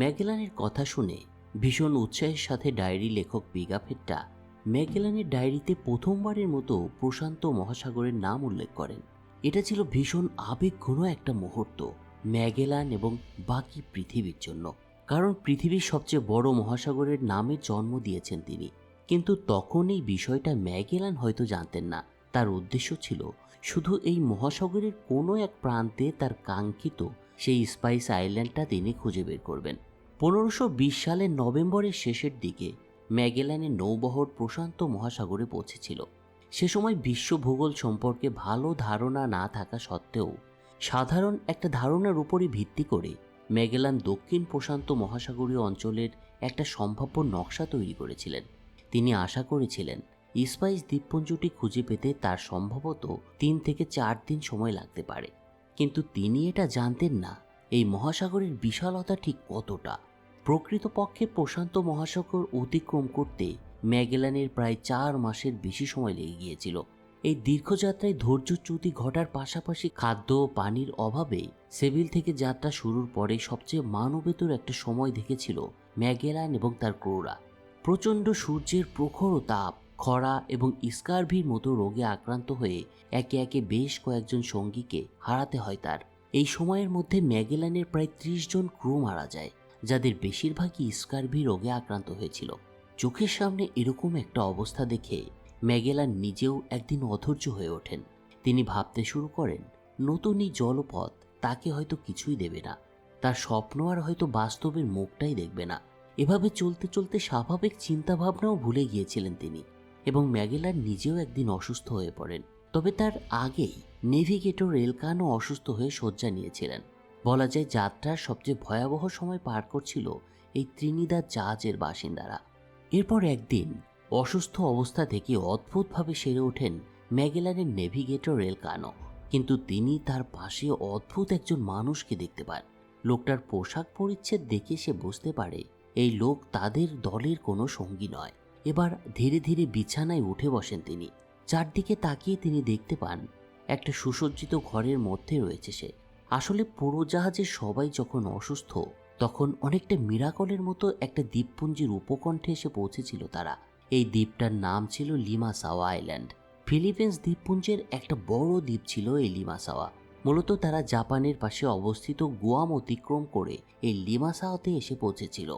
ম্যাগেলানের কথা শুনে ভীষণ উৎসাহের সাথে ডায়েরি লেখক পিগাফেটটা ম্যাগেলানের ডায়েরিতে প্রথমবারের মতো প্রশান্ত মহাসাগরের নাম উল্লেখ করেন। এটা ছিল ভীষণ আবেগঘন একটা মুহূর্ত ম্যাগেলান এবং বাকি পৃথিবীর জন্য। কারণ পৃথিবীর সবচেয়ে বড় মহাসাগরের নামে জন্ম দিয়েছেন তিনি। কিন্তু তখন এই বিষয়টা ম্যাগেলান হয়তো জানতেন না। তার উদ্দেশ্য ছিল শুধু এই মহাসাগরের কোনো এক প্রান্তে তার কাঙ্ক্ষিত সেই স্পাইস আইল্যান্ডটা তিনি খুঁজে বের করবেন। পনেরোশো সালের নভেম্বরের শেষের দিকে ম্যাগেলানের নৌবহর প্রশান্ত মহাসাগরে পৌঁছেছিল। সে সময় বিশ্ব ভূগোল সম্পর্কে ভালো ধারণা না থাকা সত্ত্বেও সাধারণ একটা ধারণার উপরই ভিত্তি করে ম্যাগেলান দক্ষিণ প্রশান্ত মহাসাগরীয় অঞ্চলের একটা সম্ভাব্য নকশা তৈরি করেছিলেন। তিনি আশা করেছিলেন স্পাইস দ্বীপপুঞ্জটি খুঁজে পেতে তার সম্ভবত তিন থেকে চার দিন সময় লাগতে পারে। কিন্তু তিনি এটা জানতেন না, এই মহাসাগরের বিশালতা ঠিক কতটা। প্রকৃতপক্ষে প্রশান্ত মহাসাগর অতিক্রম করতে ম্যাগেলানের প্রায় চার মাসের বেশি সময় লেগে গিয়েছিল। এই দীর্ঘযাত্রায় ধৈর্যচ্যুতি ঘটার পাশাপাশি খাদ্য ও পানির অভাবে সেভিল থেকে যাত্রা শুরুর পরে সবচেয়ে মানবেতর একটা সময় দেখেছিল ম্যাগেলান এবং তার ক্রোরা। প্রচণ্ড সূর্যের প্রখর তাপ, খরা এবং স্কার্ভির মতো রোগে আক্রান্ত হয়ে একে একে বেশ কয়েকজন সঙ্গীকে হারাতে হয় তার। এই সময়ের মধ্যে ম্যাগেলানের প্রায় ত্রিশ জন ক্রু মারা যায়। যাদের বেশিরভাগই স্কার্ভি রোগে আক্রান্ত হয়েছিল। চোখের সামনে এরকম একটা অবস্থা দেখে ম্যাগেলান নিজেও একদিন অধৈর্য হয়ে ওঠেন। তিনি ভাবতে শুরু করেন, নতুন এই জলপথ তাকে হয়তো কিছুই দেবে না। তার স্বপ্ন আর হয়তো বাস্তবের মুখটাই দেখবে না। এভাবে চলতে চলতে স্বাভাবিক চিন্তাভাবনাও ভুলে গিয়েছিলেন তিনি এবং ম্যাগেলান নিজেও একদিন অসুস্থ হয়ে পড়েন। তবে তার আগেই নেভিগেটর এলকানও অসুস্থ হয়ে শয্যা নিয়েছিলেন। বলা যায় যাত্রার সবচেয়ে ভয়াবহ সময় পার করছিল এই ত্রিনিদাদ জাহাজের বাসিন্দারা। এরপর একদিন অসুস্থ অবস্থা থেকে অদ্ভুতভাবে সেরে ওঠেন ম্যাগেলানের নেভিগেটর এলকানো কিন্তু তিনি তার পাশে অদ্ভুত একজন মানুষকে দেখতে পান। লোকটার পোশাক পরিচ্ছেদ দেখে সে বুঝতে পারে এই লোক তাদের দলের কোনো সঙ্গী নয়। এবার ধীরে ধীরে বিছানায় উঠে বসেন তিনি। চারদিকে তাকিয়ে তিনি দেখতে পান, একটা সুসজ্জিত ঘরের মধ্যে রয়েছে সে। আসলে পুরো জাহাজের সবাই যখন অসুস্থ, তখন অনেকটা মিরাকলের মতো একটা দ্বীপপুঞ্জের উপকণ্ঠে এসে পৌঁছেছিল তারা। এই দ্বীপটার নাম ছিল লিমাসাওয়া আইল্যান্ড। ফিলিপিন্স দ্বীপপুঞ্জের একটা বড় দ্বীপ ছিল এই লিমাসাওয়া। মূলত তারা জাপানের পাশে অবস্থিত গুয়াম অতিক্রম করে এই লিমাসাওয়াতে এসে পৌঁছেছিল।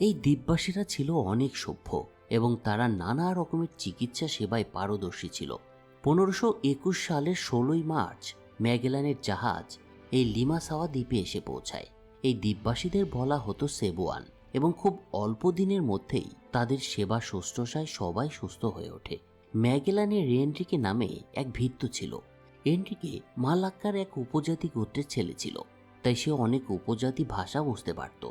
এই দ্বীপবাসীরা ছিল অনেক সভ্য এবং তারা নানা রকমের চিকিৎসা সেবায় পারদর্শী ছিল। পনেরোশো একুশ সালের ষোলোই মার্চ ম্যাগেলানের জাহাজ এই লিমাসাওয়া দ্বীপে এসে পৌঁছায়। এই দ্বীপবাসীদের বলা হতো সেবুয়ান এবং খুব অল্প দিনের মধ্যেই তাদের সেবা শুশ্রূষায় সবাই সুস্থ হয়ে ওঠে। ম্যাগেলানের রেনরিকে নামে এক ভিত্তু ছিল। এনরিকে মালাক্কার এক উপজাতি গোত্রের ছেলে ছিল, তাই সে অনেক উপজাতি ভাষা বুঝতে পারত।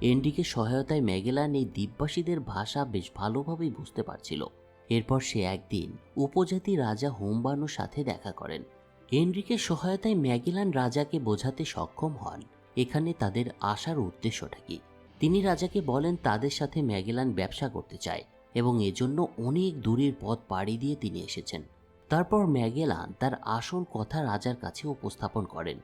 এনরিকে সহায়তায় ম্যাগেলান এই দ্বীপবাসীদের ভাষা বেশ ভালোভাবেই বুঝতে পারছিল। এরপর সে একদিন উপজাতি রাজা হোমবানোর সাথে দেখা করেন। এনরিকের সহায়তায় ম্যাগিলান রাজাকে বোঝাতে সক্ষম হন। এখানে তাদের আসার উদ্দেশ্যটা কি? তিনি রাজাকে বলেন, তাদের সাথে ম্যাগেলান ব্যবসা করতে চায় এবং এজন্য অনেক দূরের পথ পাড়ি দিয়ে তিনি এসেছেন। তারপর ম্যাগেলান তার আসল কথা রাজার কাছে উপস্থাপন করেন।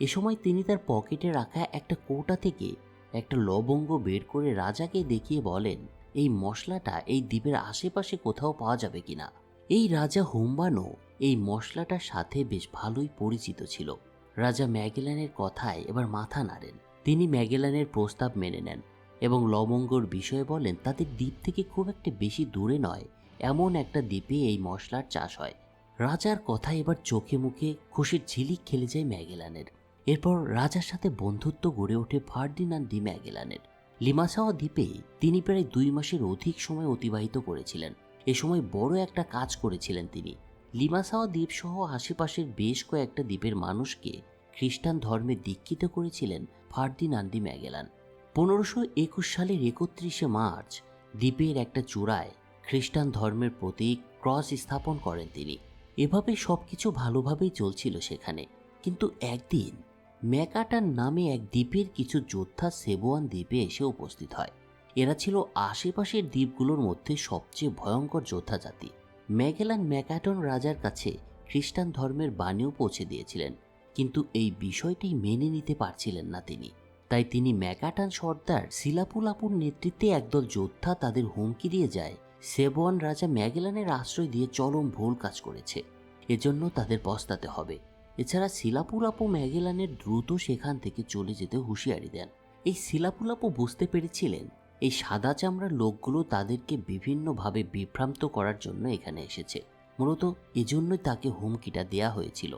এ সময় তিনি তার পকেটে রাখা একটা কোটা থেকে একটা লবঙ্গ বের করে রাজাকে দেখিয়ে বলেন, এই মশলাটা এই দ্বীপের আশেপাশে কোথাও পাওয়া যাবে কিনা? এই রাজা হুম্বানো এই মশলাটার সাথে বেশ ভালোই পরিচিত ছিল। রাজা ম্যাগেলানের কথায় এবার মাথা নাড়েন। তিনি ম্যাগেলানের প্রস্তাব মেনে নেন এবং লবঙ্গর বিষয়ে বলেন, তাদের দ্বীপ থেকে খুব একটা বেশি দূরে নয়। এমন একটা দ্বীপে এই মশলার চাষ হয়। রাজার কথা এবার চোখে মুখে খুশির ঝিলিক খেলে যায় ম্যাগেলানের। এরপর রাজার সাথে বন্ধুত্ব গড়ে ওঠে ফার্ডিনান্ড ডি ম্যাগেলানের। লিমাসাওয়া দ্বীপে তিনি প্রায় দুই মাসের অধিক সময় অতিবাহিত করেছিলেন। এ সময় বড় একটা কাজ করেছিলেন তিনি। লিমাসাওয়া দ্বীপ সহ আশেপাশের বেশ কয়েকটা দ্বীপের মানুষকে খ্রিস্টান ধর্মে দীক্ষিত করেছিলেন ফার্দিনান্দি ম্যাগেলান। পনেরোশো একুশ সালের একত্রিশে মার্চ দ্বীপের একটা চূড়ায় খ্রিস্টান ধর্মের প্রতীক ক্রস স্থাপন করেন তিনি। এভাবে সবকিছু ভালোভাবেই চলছিল সেখানে। কিন্তু একদিন ম্যাকাটার নামে এক দ্বীপের কিছু যোদ্ধা সেবোয়ান দ্বীপে এসে উপস্থিত হয়। এরা ছিল আশেপাশের দ্বীপগুলোর মধ্যে সবচেয়ে ভয়ঙ্কর যোদ্ধা জাতি। ম্যাগেলান ম্যাকাটন রাজার কাছে খ্রিস্টান ধর্মের বাণীও পৌঁছে দিয়েছিলেন, কিন্তু এই বিষয়টি মেনে নিতে পারছিলেন না তিনি। তাই তিনি ম্যাকাটান সর্দার সিলাপুলাপুর নেতৃত্বে একদল যোদ্ধা তাদের হুমকি দিয়ে যায়, সেবোয়ান রাজা ম্যাগেলানের আশ্রয় দিয়ে চরম ভুল কাজ করেছে। এজন্য তাদের পস্তাতে হবে। এছাড়া শিলাপুলাপু ম্যাগেলানের দ্রুত সেখান থেকে চলে যেতে হুঁশিয়ারি দেন। এই শিলাপুলাপু বুঝতে পেরেছিলেন এই সাদা চামড়ার লোকগুলো তাদেরকে বিভিন্নভাবে বিভ্রান্ত করার জন্য এখানে এসেছে। মূলত এজন্যই তাকে হুমকিটা দেয়া হয়েছিল।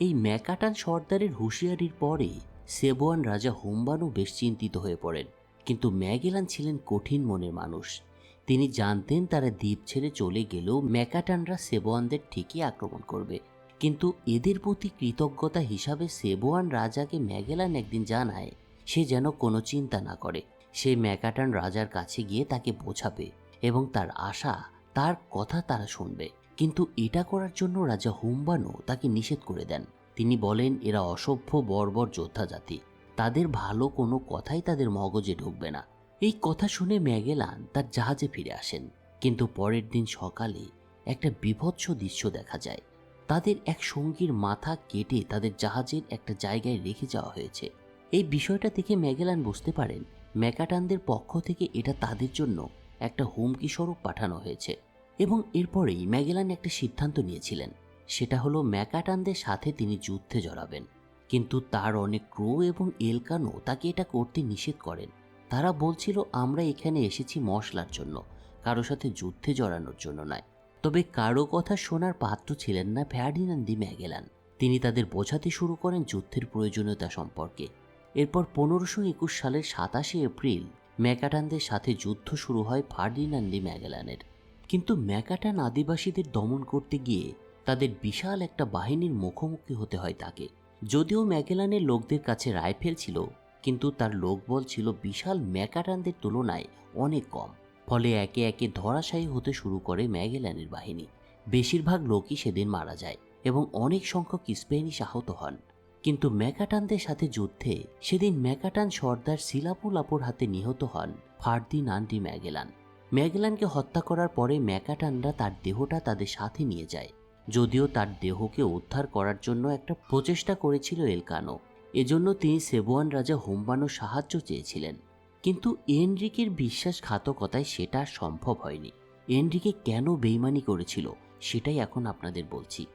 এই ম্যাকাটান সর্দারের হুঁশিয়ারির পরে সেবোয়ান রাজা হুম্বানও বেশ চিন্তিত হয়ে পড়েন। কিন্তু ম্যাগেলান ছিলেন কঠিন মনের মানুষ। তিনি জানতেন তারা দ্বীপ ছেড়ে চলে গেলেও ম্যাকাটানরা সেবোয়ানদের ঠিকই আক্রমণ করবে। কিন্তু এদের প্রতি কৃতজ্ঞতা হিসাবে সেবোয়ান রাজাকে ম্যাগেলান একদিন জানায়, সে যেন কোনো চিন্তা না করে। সে ম্যাকাটান রাজার কাছে গিয়ে তাকে বোঝাবে এবং তার আশা, তার কথা তারা শুনবে। কিন্তু এটা করার জন্য রাজা হুম্বানো তাকে নিষেধ করে দেন। তিনি বলেন, এরা অসভ্য, বর্বর যোদ্ধা জাতি। তাদের ভালো কোনো কথাই তাদের মগজে ঢুকবে না। এই কথা শুনে ম্যাগেলান তার জাহাজে ফিরে আসেন। কিন্তু পরের দিন সকালে একটা বিভৎস দৃশ্য দেখা যায়। তাদের এক সঙ্গীর মাথা কেটে তাদের জাহাজের একটা জায়গায় রেখে যাওয়া হয়েছে। এই বিষয়টা দেখে ম্যাগেলান বুঝতে পারেন ম্যাকাটানদের পক্ষ থেকে এটা তাদের জন্য একটা হুমকি স্বরূপ পাঠানো হয়েছে এবং এরপরেই ম্যাগেলান একটা সিদ্ধান্ত নিয়েছিলেন। সেটা হলো ম্যাকাটানদের সাথে তিনি যুদ্ধে জড়াবেন। কিন্তু তার অনেক ক্রো এবং এলকানো তাকে এটা করতে নিষেধ করেন। তারা বলছিল, আমরা এখানে এসেছি মশলার জন্য, কারও সাথে যুদ্ধে জড়ানোর জন্য নয়। তবে কারও কথা শোনার পাত্র ছিলেন না ফ্যাডিনান্দি ম্যাগেলান। তিনি তাদের বোঝাতে শুরু করেন যুদ্ধের প্রয়োজনীয়তা সম্পর্কে। এরপর পনেরোশো একুশ সালের সাতাশে এপ্রিল ম্যাকাটানদের সাথে যুদ্ধ শুরু হয় ফার্ডিনান্ডি ম্যাগেলানের। কিন্তু ম্যাকাটান আদিবাসীদের দমন করতে গিয়ে তাদের বিশাল একটা বাহিনীর মুখোমুখি হতে হয় তাকে। যদিও ম্যাগেলানের লোকদের কাছে রাইফেল ছিল, কিন্তু তার লোকবল ছিল বিশাল ম্যাকাটানদের তুলনায় অনেক কম। ফলে একে একে ধরাশায়ী হতে শুরু করে ম্যাগেলানের বাহিনী। বেশিরভাগ লোকই সেদিন মারা যায় এবং অনেক সংখ্যক স্পেনিশ আহত হন। কিন্তু ম্যাকাটানদের সাথে যুদ্ধে সেদিন ম্যাকাটান সর্দার সিলাপুলাপুর হাতে নিহত হন ফার্দিনান্ডি ম্যাগেলান। ম্যাগেলানকে হত্যা করার পরে ম্যাকাটানরা তার দেহটা তাদের সাথে নিয়ে যায়। যদিও তার দেহকে উদ্ধার করার জন্য একটা প্রচেষ্টা করেছিল এলকানো। এজন্য তিনি সেবোয়ান রাজা হোম্বানো সাহায্য চেয়েছিলেন। কিন্তু এনরিকের বিশ্বাসঘাতকতায় সেটা সম্ভব হয়নি। এনরিকে কেন বেইমানি করেছিল, সেটাই এখন আপনাদের বলছি।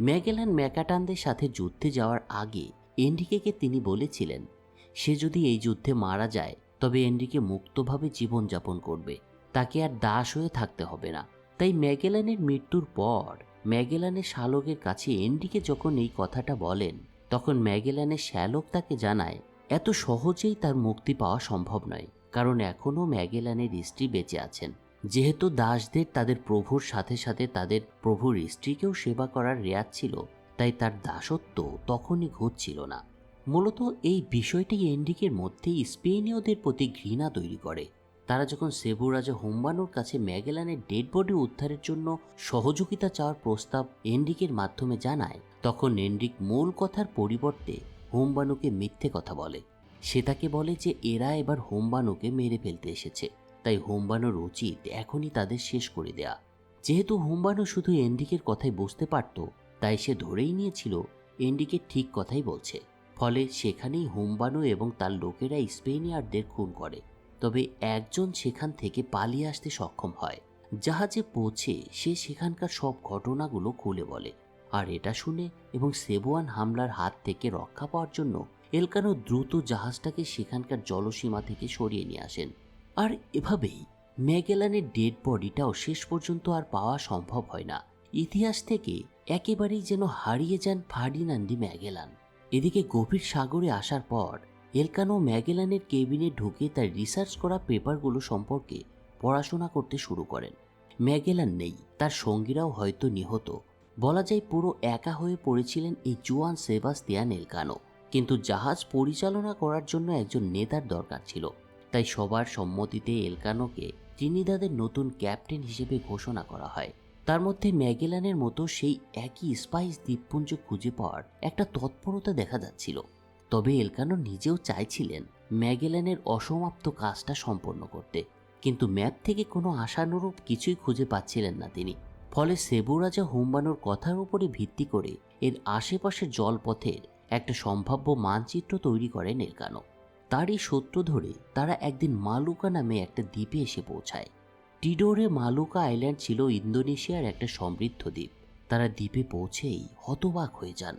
ম্যাগেলান ম্যাকাটানদের সাথে যুদ্ধে যাওয়ার আগে এনরিকেকে তিনি বলেছিলেন, সে যদি এই যুদ্ধে মারা যায়, তবে এন্ডিকে মুক্তভাবে জীবনযাপন করবে। তাকে আর দাস হয়ে থাকতে হবে না। তাই ম্যাগেলানের মৃত্যুর পর ম্যাগেলানের শালকের কাছে এন্ডিকে যখন এই কথাটা বলেন, তখন ম্যাগেলানের শ্যালক তাকে জানায়, এত সহজেই তার মুক্তি পাওয়া সম্ভব নয়, কারণ এখনও ম্যাগেলানের স্ত্রী বেঁচে আছেন। যেহেতু দাসদের তাদের প্রভুর সাথে সাথে তাদের প্রভুর স্ত্রীকেও সেবা করার রেয়াত ছিল, তাই তার দাসত্ব তখনই ঘুরছিল না। মূলত এই বিষয়টি এন্ডিকের মধ্যে স্পেনীয়দের প্রতি ঘৃণা তৈরি করে। তারা যখন সেবু রাজা হুম্বানোর কাছে ম্যাগেলানের ডেড বডি উদ্ধারের জন্য সহযোগিতা চাওয়ার প্রস্তাব এন্ডিকের মাধ্যমে জানায়, তখন এন্ডিক মূল কথার পরিবর্তে হুম্বানুকে মিথ্যে কথা বলে। সে তাকে বলে যে এরা এবার হোম্বানুকে মেরে ফেলতে এসেছে। তাই হোম্বানোর উচিত এখনই তাদের শেষ করে দেয়া। যেহেতু হোম্বানো শুধু এন্ডিকের কথাই বুঝতে পারত, তাই সে ধরেই নিয়েছিল এন্ডিকে ঠিক কথাই বলছে। ফলে সেখানেই হোম্বানো এবং তার লোকেরা স্পেনিয়ারদের খুন করে। তবে একজন সেখান থেকে পালিয়ে আসতে সক্ষম হয়। জাহাজে পৌঁছে সে সেখানকার সব ঘটনাগুলো খুলে বলে। আর এটা শুনে এবং সেবোয়ান হামলার হাত থেকে রক্ষা পাওয়ার জন্য এলকানো দ্রুত জাহাজটাকে সেখানকার জলসীমা থেকে সরিয়ে নিয়ে আসেন। আর এভাবেই ম্যাগেলানের ডেড বডিটাও শেষ পর্যন্ত আর পাওয়া সম্ভব হয় না। ইতিহাস থেকে একেবারেই যেন হারিয়ে যান ফার্ডিনান্ডি ম্যাগেলান। এদিকে গভীর সাগরে আসার পর এলকানো ম্যাগেলানের কেবিনে ঢুকে তার রিসার্চ করা পেপারগুলো সম্পর্কে পড়াশোনা করতে শুরু করেন। ম্যাগেলান নেই, তার সঙ্গীরাও হয়তো নিহত। বলা যায় পুরো একা হয়ে পড়েছিলেন এই জুয়ান সেবাস্তিয়ান এলকানো। কিন্তু জাহাজ পরিচালনা করার জন্য একজন নেতার দরকার ছিল। তাই সবার সম্মতিতে এলকানোকে ত্রিনিদাদের নতুন ক্যাপ্টেন হিসেবে ঘোষণা করা হয়, তার মধ্যে ম্যাগেলানের মতো সেই একই স্পাইস দ্বীপপুঞ্জ খুঁজে পাওয়ার একটা তৎপরতা দেখা যাচ্ছিল। তবে এলকানো নিজেও চাইছিলেন ম্যাগেলানের অসমাপ্ত কাজটা সম্পন্ন করতে, কিন্তু ম্যাপ থেকে কোনো আশানুরূপ কিছুই খুঁজে পাচ্ছিলেন না তিনি। ফলে সেবু রাজা হুম্বানোর কথার উপরে ভিত্তি করে এর আশেপাশের জলপথের একটা সম্ভাব্য মানচিত্র তৈরি করেন এলকানো। তারই সূত্র ধরে তারা একদিন মালুকা নামে একটা দ্বীপে এসে পৌঁছায়। টিডোরে মালুকা আইল্যান্ড ছিল ইন্দোনেশিয়ার একটা সমৃদ্ধ দ্বীপ। তারা দ্বীপে পৌঁছেই হতবাক হয়ে যান।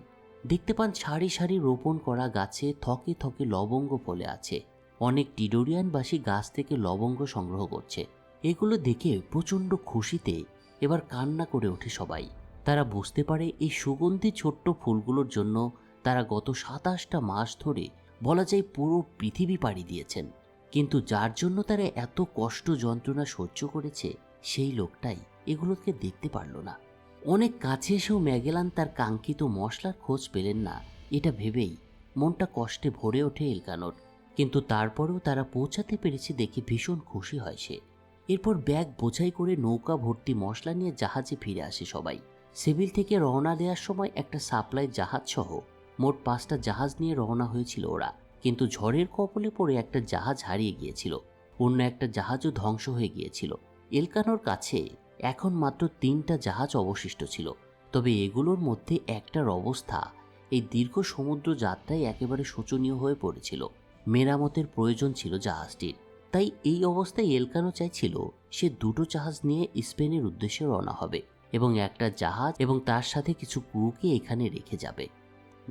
দেখতে পান সারি সারি রোপণ করা গাছে থকে থকে লবঙ্গ ফলে আছে। অনেক টিডোরিয়ানবাসী গাছ থেকে লবঙ্গ সংগ্রহ করছে। এগুলো দেখে প্রচণ্ড খুশিতে এবার কান্না করে ওঠে সবাই। তারা বুঝতে পারে এই সুগন্ধি ছোট্ট ফুলগুলোর জন্য তারা গত সাতাশটা মাস ধরে বলা যায় পুরো পৃথিবী পাড়ি দিয়েছেন। কিন্তু যার জন্য তারা এত কষ্ট যন্ত্রণা সহ্য করেছে, সেই লোকটাই এগুলোকে দেখতে পারল না। অনেক কাছে এসেও ম্যাগেলান তার কাঙ্ক্ষিত মশলার খোঁজ পেলেন না। এটা ভেবেই মনটা কষ্টে ভরে ওঠে এলকানোর। কিন্তু তারপরেও তারা পৌঁছাতে পেরেছে দেখে ভীষণ খুশি হয় সে। এরপর ব্যাগ বোঝাই করে নৌকা ভর্তি মশলা নিয়ে জাহাজে ফিরে আসে সবাই। সেভিল থেকে রওনা দেওয়ার সময় একটা সাপ্লাই জাহাজ সহ মোট পাঁচটা জাহাজ নিয়ে রওনা হয়েছিল ওরা। কিন্তু ঝড়ের কপলে পড়ে একটা জাহাজ হারিয়ে গিয়েছিল। অন্য একটা জাহাজও ধ্বংস হয়ে গিয়েছিল। এলকানোর কাছে এখন মাত্র তিনটা জাহাজ অবশিষ্ট ছিল। তবে এগুলোর মধ্যে একটার অবস্থা, এই দীর্ঘ সমুদ্র যাত্রায় একেবারে শোচনীয় হয়ে পড়েছিল। মেরামতের প্রয়োজন ছিল জাহাজটির। তাই এই অবস্থায় এলকানো চাইছিল সে দুটো জাহাজ নিয়ে স্পেনের উদ্দেশ্যে রওনা হবে এবং একটা জাহাজ এবং তার সাথে কিছু ক্রুকে এখানে রেখে যাবে।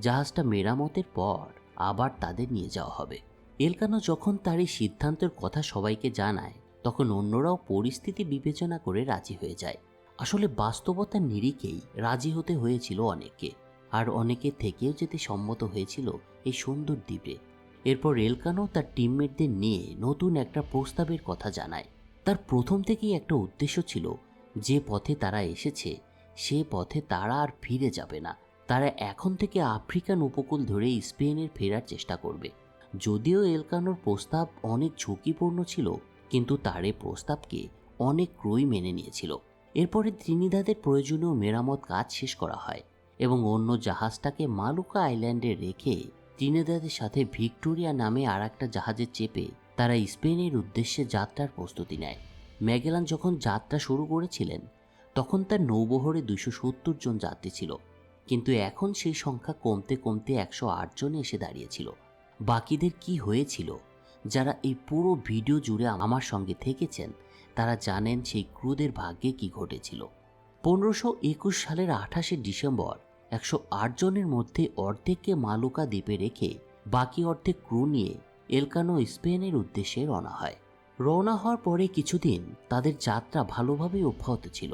জাহাজটা মেরামতের পর আবার তাদের নিয়ে যাওয়া হবে। এলকানো যখন তার এই সিদ্ধান্তের কথা সবাইকে জানায়, তখন অন্যরাও পরিস্থিতি বিবেচনা করে রাজি হয়ে যায়। আসলে বাস্তবতার নিরিখেই রাজি হতে হয়েছিল অনেকে আর অনেকে থেকেও যেতে সম্মত হয়েছিল এই সুন্দর দ্বীপে। এরপর এলকানো তার টিমমেটদের নিয়ে নতুন একটা প্রস্তাবের কথা জানায়। তার প্রথম থেকেই একটা উদ্দেশ্য ছিল, যে পথে তারা এসেছে, সে পথে তারা আর ফিরে যাবে না। তারা এখন থেকে আফ্রিকান উপকূল ধরে স্পেনের ফেরার চেষ্টা করবে। যদিও এলকানোর প্রস্তাব অনেক ঝুঁকিপূর্ণ ছিল, কিন্তু তার এই প্রস্তাবকে অনেক ক্রয় মেনে নিয়েছিল। এরপরে ত্রিনিদাদের প্রয়োজনীয় মেরামত কাজ শেষ করা হয় এবং অন্য জাহাজটাকে মালুকা আইল্যান্ডে রেখে ত্রিনিদাদের সাথে ভিক্টোরিয়া নামে আর একটা জাহাজে চেপে তারা স্পেনের উদ্দেশ্যে যাত্রার প্রস্তুতি নেয়। ম্যাগেলান যখন যাত্রা শুরু করেছিলেন, তখন তার নৌবহরে দুশো সত্তর জন যাত্রী ছিল। কিন্তু এখন সেই সংখ্যা কমতে কমতে একশো আট জনে এসে দাঁড়িয়েছিল। বাকিদের কি হয়েছিল? যারা এই পুরো ভিডিও জুড়ে আমার সঙ্গে থেকেছেন, তারা জানেন সেই ক্রুদের ভাগ্যে কি ঘটেছিল। পনেরোশো একুশ সালের আঠাশে ডিসেম্বর, একশো আট জনের মধ্যে অর্ধেককে মালুকা দ্বীপে রেখে বাকি অর্ধেক ক্রু নিয়ে এলকানো, স্পেনের উদ্দেশ্যে রওনা হয়। রওনা হওয়ার পরে কিছুদিন তাদের যাত্রা ভালোভাবেই অব্যাহত ছিল।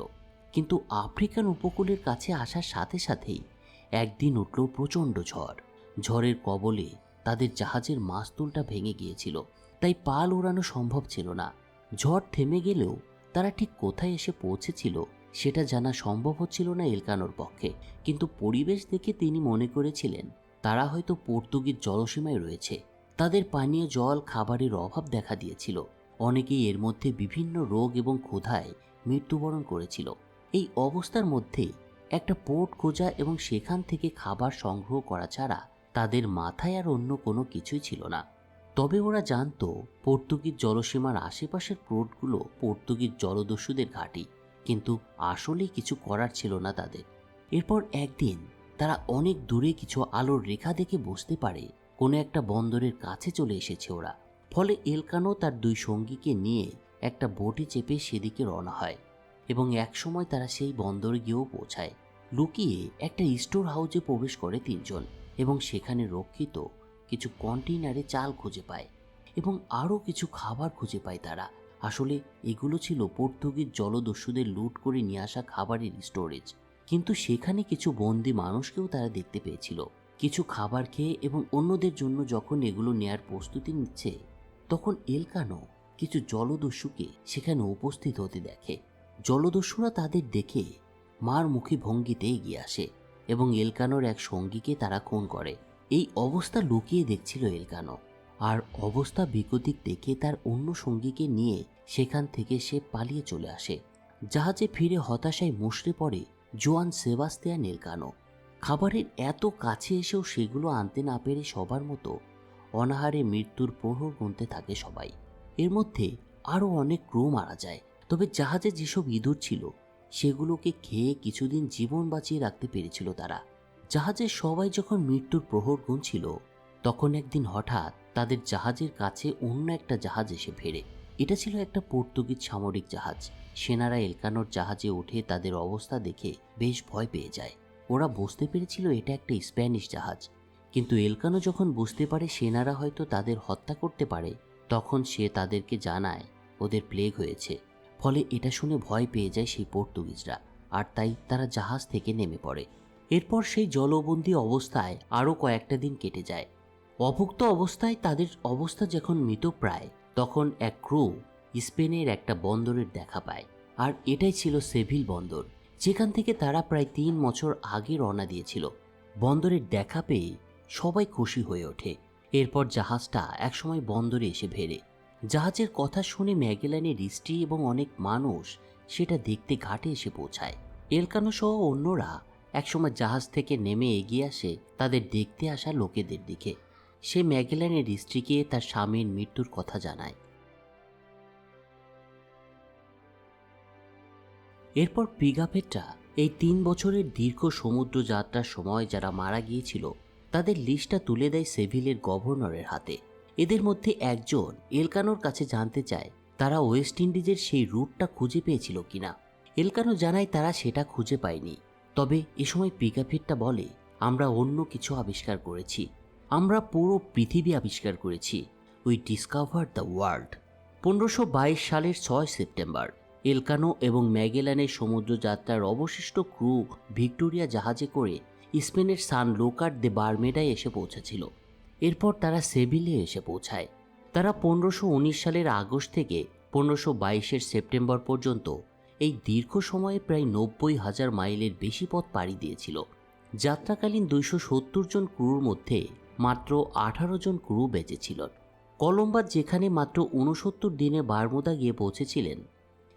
কিন্তু আফ্রিকান উপকূলের কাছে আসার সাথে সাথেই একদিন উঠল প্রচণ্ড ঝড়। ঝড়ের কবলে তাদের জাহাজের মাস্তুলটা ভেঙে গিয়েছিল, তাই পাল ওড়ানো সম্ভব ছিল না। ঝড় থেমে গেলেও তারা ঠিক কোথায় এসে পৌঁছেছিল সেটা জানা সম্ভব হচ্ছিল না এলকানোর পক্ষে। কিন্তু পরিবেশ দেখে তিনি মনে করেছিলেন, তারা হয়তো পর্তুগিজ জলসীমায় রয়েছে। তাদের পানীয় জল, খাবারের অভাব দেখা দিয়েছিল। অনেকেই এর মধ্যে বিভিন্ন রোগ এবং ক্ষুধায় মৃত্যুবরণ করেছিল। এই অবস্থার মধ্যে একটা পোর্ট খোঁজা এবং সেখান থেকে খাবার সংগ্রহ করা ছাড়া তাদের মাথায় আর অন্য কোনো কিছুই ছিল না। তবে ওরা জানতো, পর্তুগিজ জলসীমার আশেপাশের পোর্টগুলো পর্তুগিজ জলদস্যুদের ঘাঁটি, কিন্তু আসলেই কিছু করার ছিল না তাদের। এরপর একদিন তারা অনেক দূরে কিছু আলোর রেখা দেখে বুঝতে পারে কোনো একটা বন্দরের কাছে চলে এসেছে ওরা। ফলে এলকানো তার দুই সঙ্গীকে নিয়ে একটা বোটে চেপে সেদিকে রওনা হয়। এবং একসময় তারা সেই বন্দরে গিয়েও পৌঁছায়। লুকিয়ে একটা স্টোর হাউসে প্রবেশ করে তিনজন এবং সেখানে রক্ষিত কিছু কন্টেইনারে চাল খুঁজে পায় এবং আরও কিছু খাবার খুঁজে পায় তারা। আসলে এগুলো ছিল পর্তুগিজ জলদস্যুদের লুট করে নিয়ে আসা খাবারের স্টোরেজ। কিন্তু সেখানে কিছু বন্দি মানুষকেও তারা দেখতে পেয়েছিল। কিছু খাবার খেয়ে এবং অন্যদের জন্য যখন এগুলো নেয়ার প্রস্তুতি নিচ্ছে, তখন এলকানো কিছু জলদস্যুকে সেখানে উপস্থিত হতে দেখে। জলদস্যুরা তাদের দেখে মার মুখী ভঙ্গিতে এগিয়ে আসে এবং এলকানোর এক সঙ্গীকে তারা খুন করে। এই অবস্থা লুকিয়ে দেখছিল এলকানো। আর অবস্থা বিকতিক দেখে তার অন্য সঙ্গীকে নিয়ে সেখান থেকে সে পালিয়ে চলে আসে। জাহাজে ফিরে হতাশায় মুষড়ে পড়ে জোয়ান সেবাস্তিয়ান এলকানো। খাবারের এত কাছে এসেও সেগুলো আনতে না পেরে সবার মতো অনাহারে মৃত্যুর প্রহর গুনতে থাকে সবাই। এর মধ্যে আরও অনেক ক্রু মারা যায়। তবে জাহাজে যেসব ইঁদুর ছিল, সেগুলোকে খেয়ে কিছুদিন জীবন বাঁচিয়ে রাখতে পেরেছিল তারা। জাহাজের সবাই যখন মৃত্যুর প্রহর গুনছিল, তখন একদিন হঠাৎ তাদের জাহাজের কাছে অন্য একটা জাহাজ এসে ফেরে। এটা ছিল একটা পর্তুগিজ সামরিক জাহাজ। সেনারা এলকানোর জাহাজে উঠে তাদের অবস্থা দেখে বেশ ভয় পেয়ে যায়। ওরা বুঝতে পেরেছিল এটা একটা স্প্যানিশ জাহাজ। কিন্তু এলকানো যখন বুঝতে পারে সেনারা হয়তো তাদের হত্যা করতে পারে, তখন সে তাদেরকে জানায় ওদের প্লেগ হয়েছে। ফলে এটা শুনে ভয় পেয়ে যায় সেই পর্তুগিজরা, আর তাই তারা জাহাজ থেকে নেমে পড়ে। এরপর সেই জলবন্দি অবস্থায় আরও কয়েকটা দিন কেটে যায়। অভুক্ত অবস্থায় তাদের অবস্থা যখন মৃতপ্রায় তখন এক ক্রু স্পেনের একটা বন্দরের দেখা পায়, আর এটাই ছিল সেভিল বন্দর, যেখান থেকে তারা প্রায় তিন বছর আগে রওনা দিয়েছিল। বন্দরের দেখা পেয়ে সবাই খুশি হয়ে ওঠে। এরপর জাহাজটা একসময় বন্দরে এসে ভেড়ে। জাহাজের কথা শুনে ম্যাগেলানের স্ত্রী এবং অনেক মানুষ সেটা দেখতে ঘাটে এসে পৌঁছায়। এলকানো সহ অন্যরা একসময় জাহাজ থেকে নেমে এগিয়ে আসে তাদের দেখতে আসা লোকেদের দিকে। সে ম্যাগেলানের স্ত্রীকে তার স্বামীর মৃত্যুর কথা জানায়। এরপর পিগাপেট্রা এই তিন বছরের দীর্ঘ সমুদ্র যাত্রার সময় যারা মারা গিয়েছিল, তাদের লিস্টটা তুলে দেয় সেভিলের গভর্নরের হাতে। এদের মধ্যে একজন এলকানোর কাছে জানতে চায় তারা ওয়েস্ট ইন্ডিজের সেই রুটটা খুঁজে পেয়েছিল কিনা। এলকানো জানায় তারা সেটা খুঁজে পায়নি। তবে এ সময় পিকাফিটটা বলে, আমরা অন্য কিছু আবিষ্কার করেছি। আমরা পুরো পৃথিবী আবিষ্কার করেছি। উই ডিসকভার দ্য ওয়ার্ল্ড পনেরোশো সালের ছয় সেপ্টেম্বর, এলকানো এবং ম্যাগেলানের সমুদ্রযাত্রার অবশিষ্ট ক্রু ভিক্টোরিয়া জাহাজে করে স্পেনের সান লোকার দে বারমেডায় এসে পৌঁছেছিল। এরপর তারা সেভিলে এসে পৌঁছায়। তারা পনেরোশো সালের আগস্ট থেকে পনেরোশো বাইশের সেপ্টেম্বর পর্যন্ত এই দীর্ঘ সময়ে প্রায় নব্বই হাজার মাইলের বেশি পথ পাড়ি দিয়েছিল। যাত্রাকালীন দুইশো সত্তর জন ক্রুর মধ্যে মাত্র আঠারো জন ক্রু বেঁচেছিল কলম্বাস যেখানে মাত্র উনসত্তর দিনে বারমুদা গিয়ে পৌঁছেছিলেন,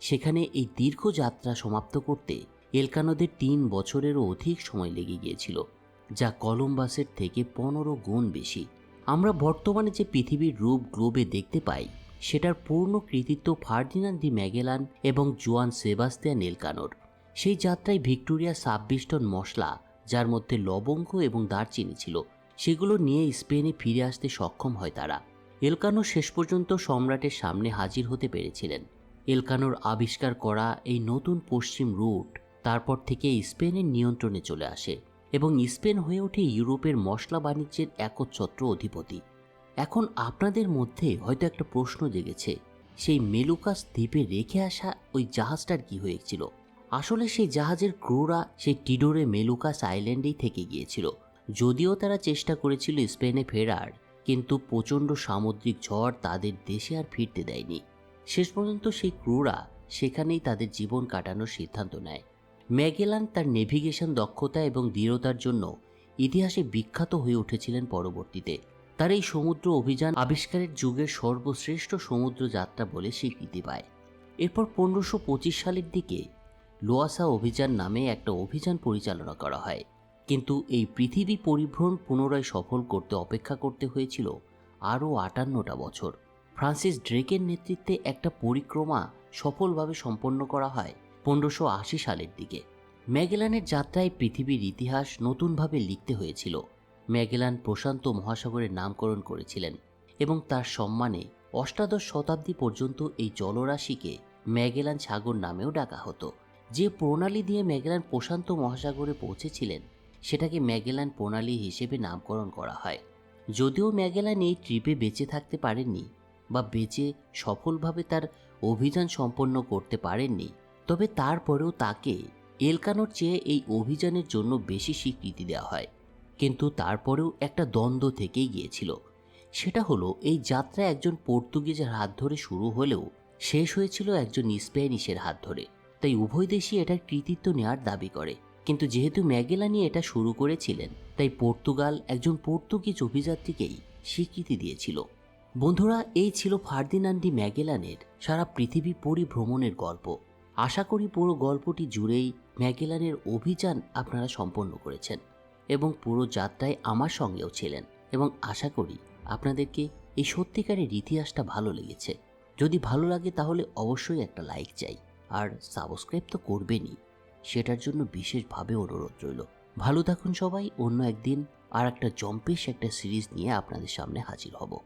সেখানে এই দীর্ঘ যাত্রা সমাপ্ত করতে এলকানোদের তিন বছরেরও অধিক সময় লেগে গিয়েছিল। যা কলম্বাসের থেকে পনেরো গুণ বেশি। আমরা বর্তমানে যে পৃথিবীর রূপ গ্লোবে দেখতে পাই, সেটার পূর্ণ কৃতিত্ব ফার্দিনান্দ দি ম্যাগেলান এবং জোয়ান সেবাস্তিয়ান এলকানোর। সেই যাত্রায় ভিক্টোরিয়া ছাব্বিশ টন মশলা, যার মধ্যে লবঙ্গ এবং দারচিনি ছিল, সেগুলো নিয়ে স্পেনে ফিরে আসতে সক্ষম হয় তারা। এলকানো শেষ পর্যন্ত সম্রাটের সামনে হাজির হতে পেরেছিলেন। এলকানোর আবিষ্কার করা এই নতুন পশ্চিম রুট, তারপর থেকে স্পেনের নিয়ন্ত্রণে চলে আসে। এবং স্পেন হয়ে ওঠে ইউরোপের মশলা বাণিজ্যের একচ্ছত্র অধিপতি। এখন আপনাদের মধ্যে হয়তো একটা প্রশ্ন জেগেছে, সেই মেলুকাস দ্বীপে রেখে আসা ওই জাহাজটার কি হয়েছিল? আসলে সেই জাহাজের ক্রুরা সেই টিডোরে মেলুকাস আইল্যান্ডেই থেকে গিয়েছিল। যদিও তারা চেষ্টা করেছিল স্পেনে ফেরার, কিন্তু প্রচণ্ড সামুদ্রিক ঝড় তাদের দেশে আর ফিরতে দেয়নি। শেষ পর্যন্ত সেই ক্রুরা সেখানেই তাদের জীবন কাটানোর সিদ্ধান্ত নেয়। ম্যাগেলান তার নেভিগেশন দক্ষতা এবং দৃঢ়তার জন্য ইতিহাসে বিখ্যাত হয়ে উঠেছিলেন পরবর্তীতে। তার এই সমুদ্র অভিযান আবিষ্কারের যুগের সর্বশ্রেষ্ঠ সমুদ্র যাত্রা বলে স্বীকৃতি পায়। এরপর পনেরোশো পঁচিশ সালের দিকে লোয়াসা অভিযান নামে একটা অভিযান পরিচালনা করা হয়। কিন্তু এই পৃথিবী পরিভ্রমণ পুনরায় সফল করতে অপেক্ষা করতে হয়েছিল আরও আটান্নটা বছর। ফ্রান্সিস ড্রেকের নেতৃত্বে একটা পরিক্রমা সফলভাবে সম্পন্ন করা হয় পনেরোশো আশি সালের দিকে। ম্যাগেলানের যাত্রায় পৃথিবীর ইতিহাস নতুনভাবে লিখতে হয়েছিল। ম্যাগেলান প্রশান্ত মহাসাগরের নামকরণ করেছিলেন এবং তার সম্মানে অষ্টাদশ শতাব্দী পর্যন্ত এই জলরাশিকে ম্যাগেলান সাগর নামেও ডাকা হতো। যে প্রণালী দিয়ে ম্যাগেলান প্রশান্ত মহাসাগরে পৌঁছেছিলেন, সেটাকে ম্যাগেলান প্রণালী হিসেবে নামকরণ করা হয়। যদিও ম্যাগেলান এই ট্রিপে বেঁচে থাকতে পারেননি বা বেঁচে সফলভাবে তার অভিযান সম্পন্ন করতে পারেননি তবে তারপরেও তাকে এলকানোর চেয়ে এই অভিযানের জন্য বেশি স্বীকৃতি দেওয়া হয়। কিন্তু তারপরেও একটা দ্বন্দ্ব থেকেই গিয়েছিল। সেটা হলো, এই যাত্রা একজন পর্তুগিজের হাত ধরে শুরু হলেও শেষ হয়েছিল একজন স্প্যানিশের হাত ধরে। তাই উভয় দেশই এটার কৃতিত্ব নেওয়ার দাবি করে। কিন্তু যেহেতু ম্যাগেলানি এটা শুরু করেছিলেন, তাই পর্তুগাল একজন পর্তুগিজ অভিযাত্রীকেই স্বীকৃতি দিয়েছিল। বন্ধুরা, এই ছিল ফার্দিনান্ডি ম্যাগেলানের সারা পৃথিবী পরিভ্রমণের গল্প। আশা করি পুরো গল্পটি জুড়েই ম্যাগেলানের অভিযান আপনারা সম্পন্ন করেছেন এবং পুরো যাত্রায় আমার সঙ্গেও ছিলেন এবং আশা করি আপনাদেরকে এই সত্যিকারের ইতিহাসটা ভালো লেগেছে। যদি ভালো লাগে তাহলে অবশ্যই একটা লাইক চাই, আর সাবস্ক্রাইব তো করবেনই। সেটার জন্য বিশেষভাবে অনুরোধ রইল। ভালো থাকুন সবাই, অন্য একদিন আর একটা জম্পেশ একটা সিরিজ নিয়ে আপনাদের সামনে হাজির হব।